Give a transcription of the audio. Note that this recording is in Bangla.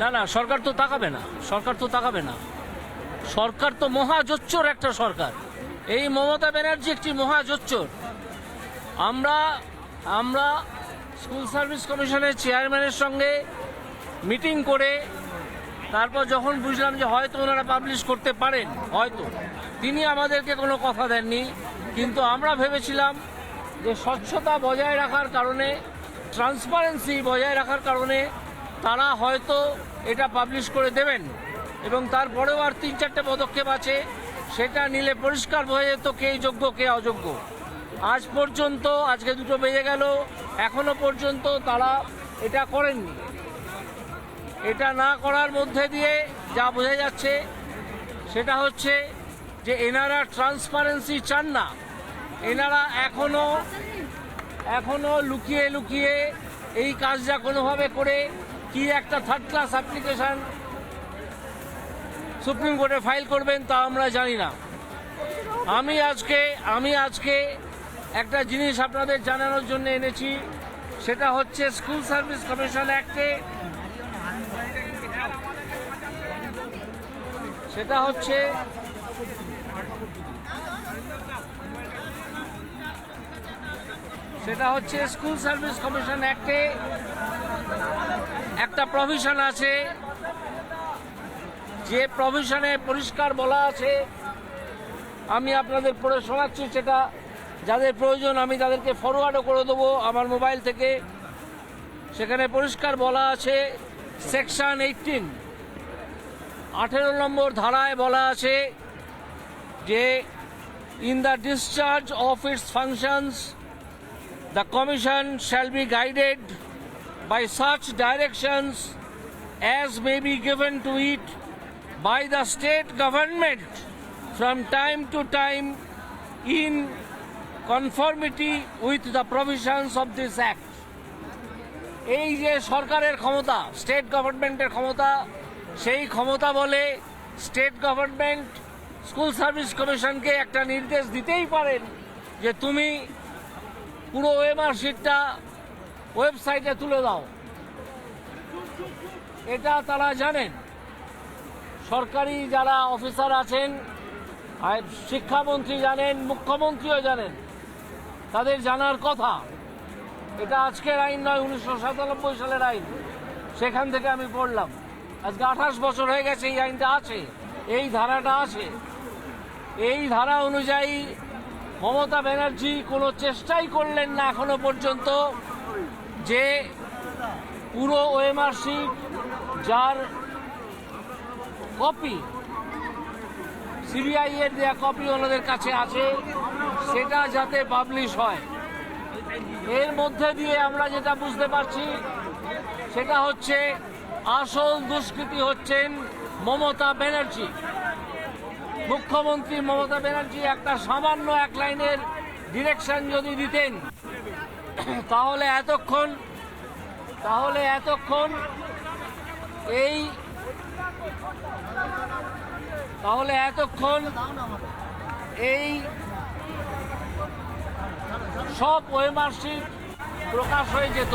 না না না, সরকার তো তাকাবে না। সরকার তো তাকাবে না। সরকার তো মহাজোচ্চর একটা সরকার। এই মমতা ব্যানার্জি একটি মহাজোচ্চর। আমরা আমরা স্কুল সার্ভিস কমিশনের চেয়ারম্যানের সঙ্গে মিটিং করে তারপর যখন বুঝলাম যে হয়তো ওনারা পাবলিশ করতে পারেন, হয়তো। তিনি আমাদেরকে কোনো কথা দেননি। কিন্তু আমরা ভেবেছিলাম যে স্বচ্ছতা বজায় রাখার কারণে ট্রান্সপারেন্সি বজায় রাখার কারণে তারা হয়তো এটা পাবলিশ করে দেবেন। এবং তারপরেও আর তিন চারটে পদক্ষেপ আছে, সেটা নিলে পরিষ্কার হয়ে যেত কে যোগ্য, কে অযোগ্য। আজ পর্যন্ত, আজকে দুটো বেজে গেল, এখনও পর্যন্ত তারা এটা করেননি। এটা না করার মধ্যে দিয়ে যা বোঝা যাচ্ছে, সেটা হচ্ছে যে এনারা ট্রান্সপারেন্সি চান না। এনারা এখনও এখনও লুকিয়ে লুকিয়ে এই কাজটা কোনোভাবে করে কি একটা থার্ড ক্লাস অ্যাপ্লিকেশন সুপ্রিম কোর্টে ফাইল করবেন তা আমরা জানি না। আমি আজকে আমি আজকে একটা জিনিস আপনাদের জানানোর জন্য এনেছি, সেটা হচ্ছে স্কুল সার্ভিস কমিশন অ্যাক্টে সেটা হচ্ছে সেটা হচ্ছে স্কুল সার্ভিস কমিশন অ্যাক্টে একটা প্রভিশন আছে। যে প্রভিশনে পরিষ্কার বলা আছে, আমি আপনাদের পড়ে শোনাচ্ছি সেটা। যাদের প্রয়োজন, আমি তাদেরকে ফরওয়ার্ডও করে দেবো আমার মোবাইল থেকে। সেখানে পরিষ্কার বলা আছে সেকশন এইটিন আঠেরো নম্বর ধারায় বলা আছে যে in the discharge of its functions the commission shall be guided by such directions as may be given to it by the state government from time to time in conformity with the provisions of this act এই যে সরকারের ক্ষমতা স্টেট গভর্নমেন্টের ক্ষমতা সেই ক্ষমতা বলে স্টেট গভর্নমেন্ট স্কুল সার্ভিস কমিশনকে একটা নির্দেশ দিতেই পারেন যে তুমি পুরো ওয়েমার শিটটা ওয়েবসাইটে তুলে দাও। এটা তারা জানেন। সরকারি যারা অফিসার আছেন শিক্ষামন্ত্রী জানেন, মুখ্যমন্ত্রীও জানেন, তাদের জানার কথা। এটা আজকের আইন নয়, উনিশশো সাতানব্বই সালের আইন। সেখান থেকে আমি পড়লাম। আজকে আঠাশ বছর হয়ে গেছে, এই আইনটা আছে, এই ধারাটা আছে। এই ধারা অনুযায়ী মমতা ব্যানার্জি কোনো চেষ্টাই করলেন না এখনও পর্যন্ত যে পুরো ওএমআর শিট যার কপি সিবিআই এর দেওয়া কপি ওনাদের কাছে আছে, সেটা যাতে পাবলিশ হয়। এর মধ্যে দিয়ে আমরা যেটা বুঝতে পারছি, সেটা হচ্ছে আসল দুষ্কৃতি হচ্ছেন মমতা ব্যানার্জি। মুখ্যমন্ত্রী মমতা ব্যানার্জি একটা সামান্য এক লাইনের ডিরেকশন যদি দিতেন, তাহলে এতক্ষণ তাহলে এতক্ষণ এই, তাহলে এতক্ষণ এই সব ওয়েমার্কশিট প্রকাশ হয়ে যেত।